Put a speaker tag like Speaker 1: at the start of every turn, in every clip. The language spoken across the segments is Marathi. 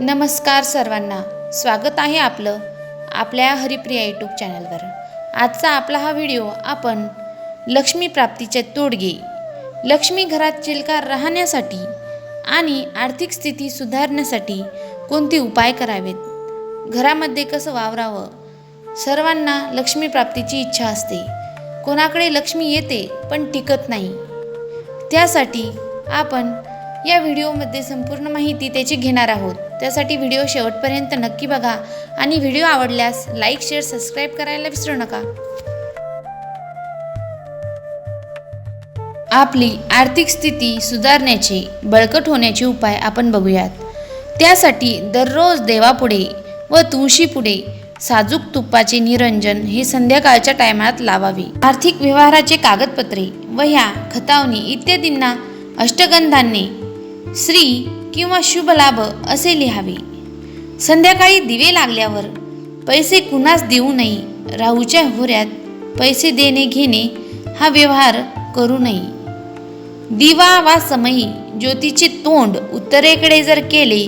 Speaker 1: नमस्कार सर्वांना. स्वागत आहे आपलं आपल्या हरिप्रिया यूट्यूब चॅनलवर. आजचा आपला हा व्हिडिओ आपण लक्ष्मी प्राप्तीचे तोडगे लक्ष्मी घरात चिलकार राहण्यासाठी आणि आर्थिक स्थिती सुधारण्यासाठी कोणते उपाय करावेत? घरामध्ये कसं वावरावं? सर्वांना लक्ष्मी प्राप्तीची इच्छा असते. कोणाकडे लक्ष्मी येते पण टिकत नाही. त्यासाठी आपण या व्हिडिओमध्ये संपूर्ण माहिती त्याची घेणार आहोत. त्यासाठी व्हिडिओ शेवटपर्यंत नक्की बघा आणि व्हिडिओ आवडल्यास लाईक शेअर सबस्क्राईब करायला विसरू नका. आपली आर्थिक स्थिती सुधारण्याचे बळकट होण्याचे उपाय आपण बघूयात. त्यासाठी दररोज देवापुढे व तुळशीपुढे साजूक तुपाचे निरंजन हे संध्याकाळच्या टायमात लावावे. आर्थिक व्यवहाराचे कागदपत्रे वह्या खतावणी इत्यादींना अष्टगंधांनी श्री किंवा शुभ लाभ असे लिहावे. संध्याकाळी दिवे लागल्यावर पैसे कुणास देऊ नये राहूच्या होऱ्यात पैसे देणे घेणे हा व्यवहार करू नये. दिवा वा समयी ज्योतीचे तोंड उत्तरेकडे जर केले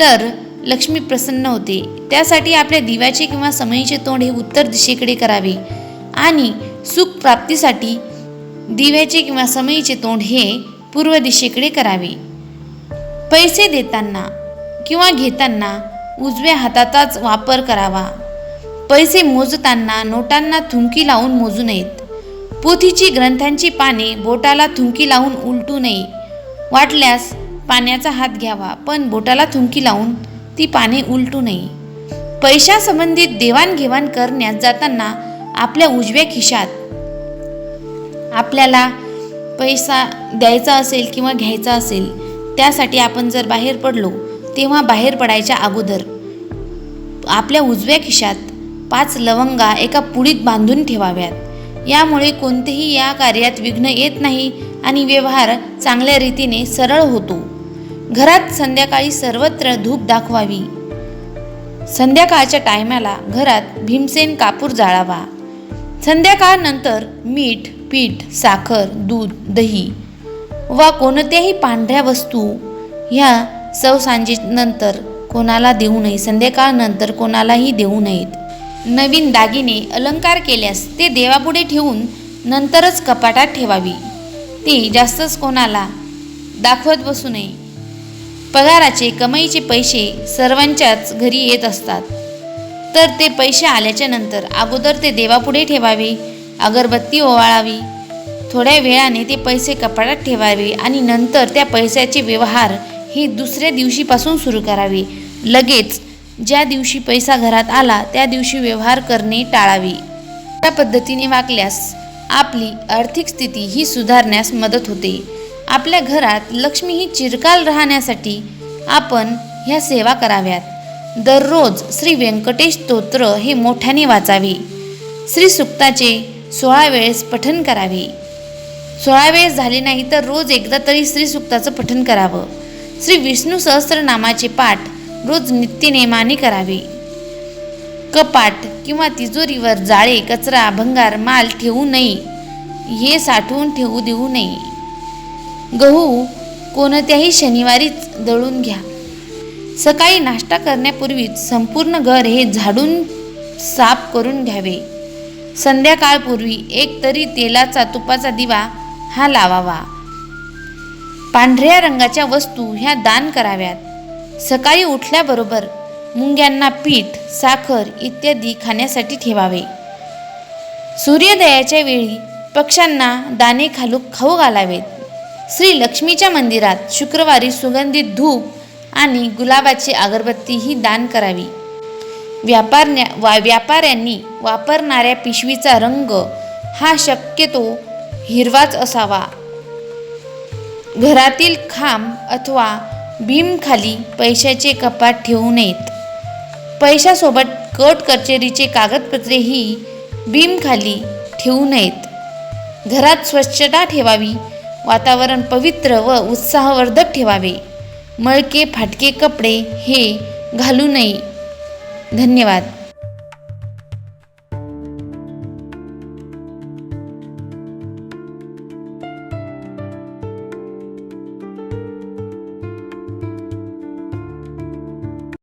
Speaker 1: तर लक्ष्मी प्रसन्न होते. त्यासाठी आपल्या दिव्याचे किंवा समयीचे तोंड हे उत्तर दिशेकडे करावे आणि सुख प्राप्तीसाठी दिव्याचे किंवा समयीचे तोंड हे पूर्व दिशेकडे करावे. पैसे देताना किंवा घेताना उजव्या हाताचाच वापर करावा. पैसे मोजताना नोटांना थुंकी लावून मोजू नयेत. पोथीची ग्रंथांची पाने बोटाला थुंकी लावून उलटू नये. वाटल्यास पाण्याचा हात घ्यावा पण बोटाला थुंकी लावून ती पाने उलटू नये. पैशासंबंधित देवाणघेवाण करण्यात जाताना आपल्या उजव्या खिशात आपल्याला पैसा द्यायचा असेल किंवा घ्यायचा असेल त्यासाठी आपण जर बाहेर पडलो तेव्हा बाहेर पडायच्या अगोदर आपल्या उजव्या खिशात पाच लवंगा एका पुडीत बांधून ठेवाव्यात. यामुळे कोणतेही या कार्यात विघ्न येत नाही आणि व्यवहार चांगल्या रीतीने सरळ होतो. घरात संध्याकाळी सर्वत्र धूप दाखवावी. संध्याकाळच्या टायमाला घरात भीमसेन कापूर जाळावा. संध्याकाळनंतर मीठ पीठ साखर दूध दही वा कोणत्याही पांढऱ्या वस्तू ह्या सव सांजेनंतर कोणाला देऊ नये. संध्याकाळनंतर कोणालाही देऊ नयेत. नवीन दागिने अलंकार केल्यास ते देवापुढे ठेवून नंतरच कपाटात ठेवावी. ते जास्तच कोणाला दाखवत बसू नये. पगाराचे कमाईचे पैसे सर्वांच्याच घरी येत असतात. तर ते पैसे आल्याच्यानंतर अगोदर ते देवापुढे ठेवावे अगरबत्ती ओवाळावी थोड्या वेळाने ते पैसे कपाटात ठेवावे आणि नंतर त्या पैशाचे व्यवहार हे दुसऱ्या दिवशीपासून सुरू करावे. लगेच ज्या दिवशी पैसा घरात आला त्या दिवशी व्यवहार करणे टाळावे. त्या पद्धतीने वागल्यास आपली आर्थिक स्थिती ही सुधारण्यास मदत होते. आपल्या घरात लक्ष्मी ही चिरकाल राहण्यासाठी आपण ह्या सेवा कराव्यात. दररोज श्री व्यंकटेश स्तोत्र हे मोठ्याने वाचावे. श्री सुक्ताचे सोळा वेळेस पठन करावे. सोळा वेळेस झाले नाही तर रोज एकदा तरी श्री सुक्ताचं पठन करावं. श्री विष्णू सहस्त्रनामाचे पाठ रोज नित्यनेमाने करावे. कपाट किंवा तिजोरीवर जाळे कचरा भंगार माल ठेवू नये. हे साठवून ठेवू देऊ नये. गहू कोणत्याही शनिवारीच दळून घ्या. सकाळी नाश्ता करण्यापूर्वीच संपूर्ण घर हे झाडून साफ करून घ्यावे. संध्याकाळपूर्वी एक तरी तेलाचा तुपाचा दिवा हा लावावा पांढऱ्या रंगाच्या वस्तू ह्या दान कराव्यात. सकाळी उठल्याबरोबर मुंग्यांना पीठ साखर इत्यादी खाण्यासाठी ठेवावे. सूर्योदयाच्या वेळी पक्ष्यांना दाणे खालू खाऊ घालावेत. श्री लक्ष्मीच्या मंदिरात शुक्रवारी सुगंधित धूप आणि गुलाबाची अगरबत्ती ही दान करावी. व्यापारण्या वा व्यापाऱ्यांनी वापरणाऱ्या पिशवीचा रंग हा शक्यतो हिरवाच असावा. घरातील खांब अथवा भीमखाली पैशाचे कपाट ठेवू नयेत. पैशासोबत कट कचेरीचे कागदपत्रेही भीमखाली ठेवू नयेत. घरात स्वच्छता ठेवावी वातावरण पवित्र व उत्साहवर्धक ठेवावे. मळके फाटके कपडे हे घालू नये. धन्यवाद.